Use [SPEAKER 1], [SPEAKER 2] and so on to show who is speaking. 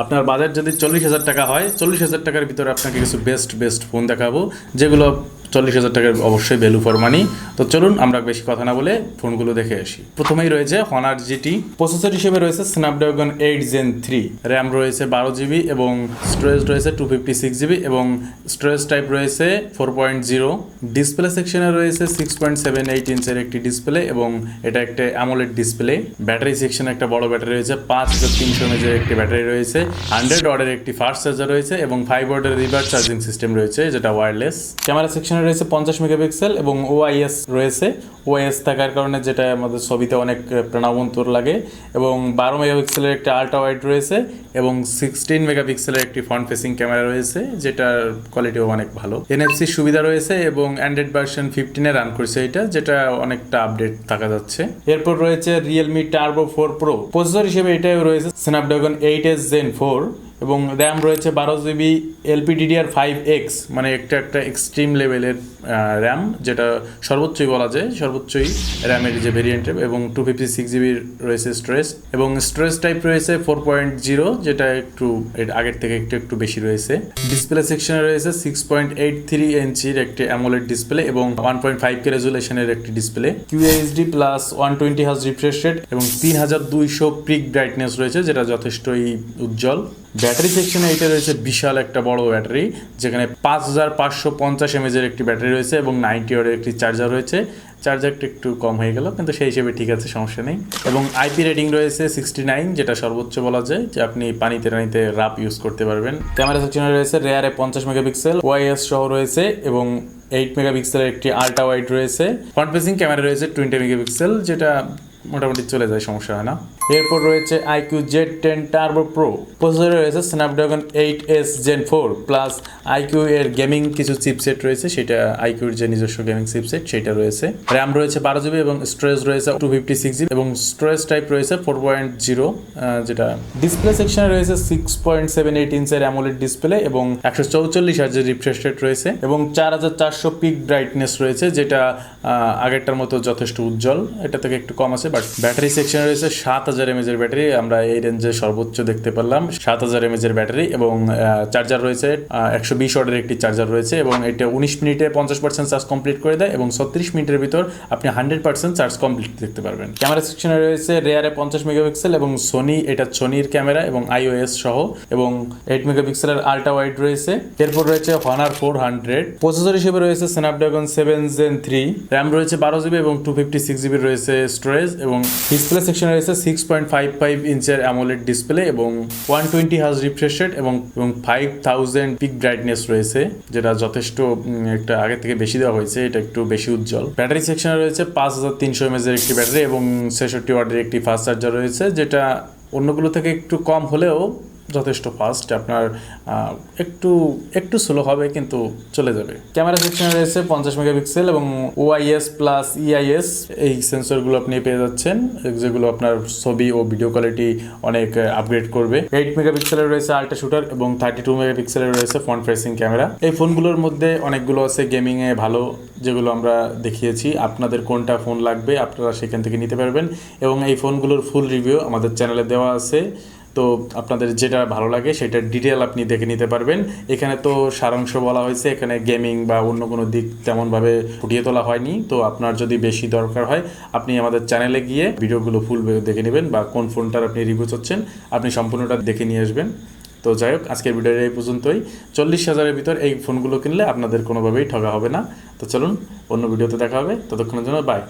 [SPEAKER 1] আপনার বাজেট যদি চল্লিশ হাজার টাকা হয়, চল্লিশ হাজার টাকার ভিতরে আপনাকে কিছু বেস্ট বেস্ট ফোন দেখাবো, যেগুলো চল্লিশ হাজার টাকার অবশ্যই ভ্যালু ফর মানি তো চলুন আমরা বেশি কথা না বলে ফোনগুলো দেখে আসি। প্রথমেই রয়েছে হনার জিটি প্রসেসর হিসেবে রয়েছে Snapdragon eight gen three RAM রয়েছে বারো জিবি এবং স্টোরেজ রয়েছে টু ফিফটি সিক্স জিবি এবং স্টোরেজ টাইপ রয়েছে ফোর পয়েন্ট জিরো ডিসপ্লে সেকশনে রয়েছে সিক্স পয়েন্ট সেভেন এইট ইঞ্চের একটি ডিসপ্লে এবং এটা একটা অ্যামোলেড ডিসপ্লে ব্যাটারি সেকশনে একটা বড় ব্যাটারি রয়েছে, পাঁচ হাজার তিনশো এমএজের একটি ব্যাটারি রয়েছে। হান্ড্রেড ওয়ার্ডের একটি ফাস্ট চার্জার রয়েছে এবং ফাইভ ওয়ার্ডের রিভার্স চার্জিং সিস্টেম রয়েছে, যেটা ওয়্যারলেস ক্যামেরা সেকশনে রয়েছে পঞ্চাশ মেগাপিক্সেল এবং ওআইএস রয়েছে। ওআইএস থাকার কারণে যেটা আমাদের ছবিতে অনেক প্রাণবন্তর লাগে এবং বারো মেগাপিক্সেলের একটা আল্ট্রা ওয়াইড রয়েছে এবং সিক্সটিন মেগাপিক্সেলের একটি ফ্রন্ট ফেসিং ক্যামেরা রয়েছে, যেটার কোয়ালিটিও অনেক ভালো। এনএফসি সুবিধা রয়েছে এবং অ্যান্ড্রয়েড ভার্সন ফিফটিনে রান করছে এটা, যেটা অনেকটা আপডেট থাকা যাচ্ছে। এরপর রয়েছে Realme Turbo four Pro processor হিসেবে এটাও রয়েছে Snapdragon eight S gen four এবং র্যাম রয়েছে বারো জিবি এলপিডিডিআর ফাইভ এক্স মানে একটা একটা এক্সট্রিম লেভেলের র্যাম যেটা সর্বোচ্চই বলা যায়, সর্বোচ্চই র্যামের যে ভেরিয়েন্ট এবং টু ফিফটি সিক্স জিবির রয়েছে স্টোরেজ এবং স্টোরেজ টাইপ রয়েছে ফোর পয়েন্ট জিরো যেটা একটু আগের থেকে একটু একটু বেশি রয়েছে। ডিসপ্লে সেকশনে রয়েছে সিক্স পয়েন্ট এইট থ্রি ইঞ্চির একটি অ্যামোলেড ডিসপ্লে এবং ওয়ান পয়েন্ট ফাইভ কে রেজুলেশনের একটি display QHD plus one twenty হাউস রিফ্রেশ রেট এবং তিন হাজার দুইশো পিক ব্রাইটনেস রয়েছে, যেটা যথেষ্টই উজ্জ্বল। ব্যাটারি সেকশনে এটা রয়েছে বিশাল একটা বড় ব্যাটারি, যেখানে পাঁচ হাজার পাঁচশো পঞ্চাশ এমএজের একটি ব্যাটারি রয়েছে এবং নাইনটি ওয়ার্ডের একটি চার্জার রয়েছে। চার্জারটা একটু কম হয়ে গেল, কিন্তু সেই হিসেবে ঠিক আছে, সমস্যা নেই। এবং আইপি রেটিং রয়েছে সিক্সটি নাইন, যেটা সর্বোচ্চ বলা যায়, যে আপনি পানিতে রানিতে রাপ ইউজ করতে পারবেন। ক্যামেরা সেকশনে রয়েছে রেয়ারে পঞ্চাশ মেগাপিক্সেল ওয়াইএস সহ রয়েছে এবং এইট মেগাপিক্সেলের একটি আল্ট্রা ওয়াইড রয়েছে। ফ্রন্ট ফেসিং ক্যামেরা রয়েছে টোয়েন্টি মেগাপিক্সেল, যেটা মোটামুটি চলে যায়, সমস্যা হয় না। এরপর রয়েছে iQOO Z ten turbo pro প্রসেসরে রয়েছে Snapdragon eight S gen four plus iQOO এর গেমিং কিছু চিপসেট রয়েছে, সেটা আইকিউর যে নিজস্ব গেমিং চিপসেট সেটা রয়েছে। র্যাম রয়েছে বারো জিবি এবং স্টোরেজ রয়েছে টু ফিফটি সিক্স জিবি এবং স্টোরেজ টাইপ রয়েছে ফোর পয়েন্ট জিরো যেটা ডিসপ্লে সেকশনে রয়েছে সিক্স পয়েন্ট সেভেন এইট ইঞ্চের অ্যামোলেড ডিসপ্লে এবং একশো চৌচল্লিশ হাজার রিফ্রেশ রেট রয়েছে এবং চার হাজার চারশো পিক ব্রাইটনেস রয়েছে, যেটা আগেরটার মতো যথেষ্ট উজ্জ্বল। এটা থেকে একটু কম আছে বাট ব্যাটারি সেকশনে রয়েছে সাত হাজার এমএজের ব্যাটারি। আমরা এই রেঞ্জে সর্বোচ্চ দেখতে পারলাম সাত হাজার এমএজের ব্যাটারি এবং চার্জার রয়েছে একশো বিশ ওয়াটের একটি চার্জার রয়েছে এবং এটা উনিশ মিনিটে পঞ্চাশ পার্সেন্ট চার্জ কমপ্লিট করে দেয় এবং ছত্রিশ মিনিটের ভিতর আপনি হান্ড্রেড পার্সেন্ট চার্জ কমপ্লিট দেখতে পারবেন। ক্যামেরা সেকশনে রয়েছে রেয়ারে পঞ্চাশ মেগাপিক্সেল এবং সোনি এটা সোনির ক্যামেরা এবং আইওএস সহ এবং এইট মেগাপিক্সেলের আল্ট্রা ওয়াইড রয়েছে। এরপর রয়েছে হনার ফোর হান্ড্রেড প্রসেসর হিসেবে রয়েছে Snapdragon seven gen three RAM রয়েছে বারো জিবি এবং টু ফিফটি সিক্স জিবি রয়েছে স্টোরেজ এবং ডিসপ্লে সেকশনে রয়েছে সিক্স পয়েন্ট ফাইভ ফাইভ ইঞ্চের অ্যামোলেড ডিসপ্লে এবং ওয়ান টোয়েন্টি হাউস রিফ্রেশ এবং এবং ফাইভ থাউজেন্ড পিক ব্রাইটনেস রয়েছে, যেটা যথেষ্ট একটা আগে থেকে বেশি দেওয়া হয়েছে, এটা একটু বেশি উজ্জ্বল। ব্যাটারি সেকশনে রয়েছে পাঁচ হাজার তিনশো এমএজের একটি ব্যাটারি এবং ছেষট্টি ওয়ার্ডের একটি ফাস্ট চার্জার রয়েছে, যেটা অন্যগুলো থেকে একটু কম হলেও যথেষ্ট ফাস্ট আপনার একটু একটু স্লো হবে কিন্তু চলে যাবে। ক্যামেরা সেকশনে রয়েছে পঞ্চাশ মেগাপিক্সেল এবং ওআইএস প্লাস ইআইএস এই সেন্সরগুলো আপনি পেয়ে যাচ্ছেন, যেগুলো আপনার ছবি ও ভিডিও কোয়ালিটি অনেক আপগ্রেড করবে। এইট মেগাপিক্সেলের রয়েছে আল্ট্রা শুটার এবং থার্টি টু মেগাপিক্সেলের রয়েছে ফ্রন্ট ফেসিং ক্যামেরা এই ফোনগুলোর মধ্যে অনেকগুলো আছে গেমিংয়ে ভালো, যেগুলো আমরা দেখিয়েছি। আপনাদের কোনটা ফোন লাগবে আপনারা সেখান থেকে নিতে পারবেন। এবং এই ফোনগুলোর ফুল রিভিউ আমাদের চ্যানেলে দেওয়া আছে। তো আপনাদের যেটা ভালো লাগে সেটার ডিটেল আপনি দেখে নিতে পারবেন। এখানে তো সারাংশ বলা হয়েছে, এখানে গেমিং বা অন্য কোনো দিক তেমনভাবে ফুটিয়ে তোলা হয়নি। তো আপনার যদি বেশি দরকার হয়, আপনি আমাদের চ্যানেলে গিয়ে ভিডিওগুলো ফুল দেখে নেবেন বা কোন ফোনটার আপনি রিভিউ চাচ্ছেন আপনি সম্পূর্ণটা দেখে নিয়ে আসবেন। তো যাই হোক, আজকের ভিডিওর এই পর্যন্তই। চল্লিশ হাজারের ভিতর এই ফোনগুলো কিনলে আপনাদের কোনোভাবেই ঠগা হবে না। তো চলুন, অন্য ভিডিওতে দেখা হবে। ততক্ষণের জন্য বাই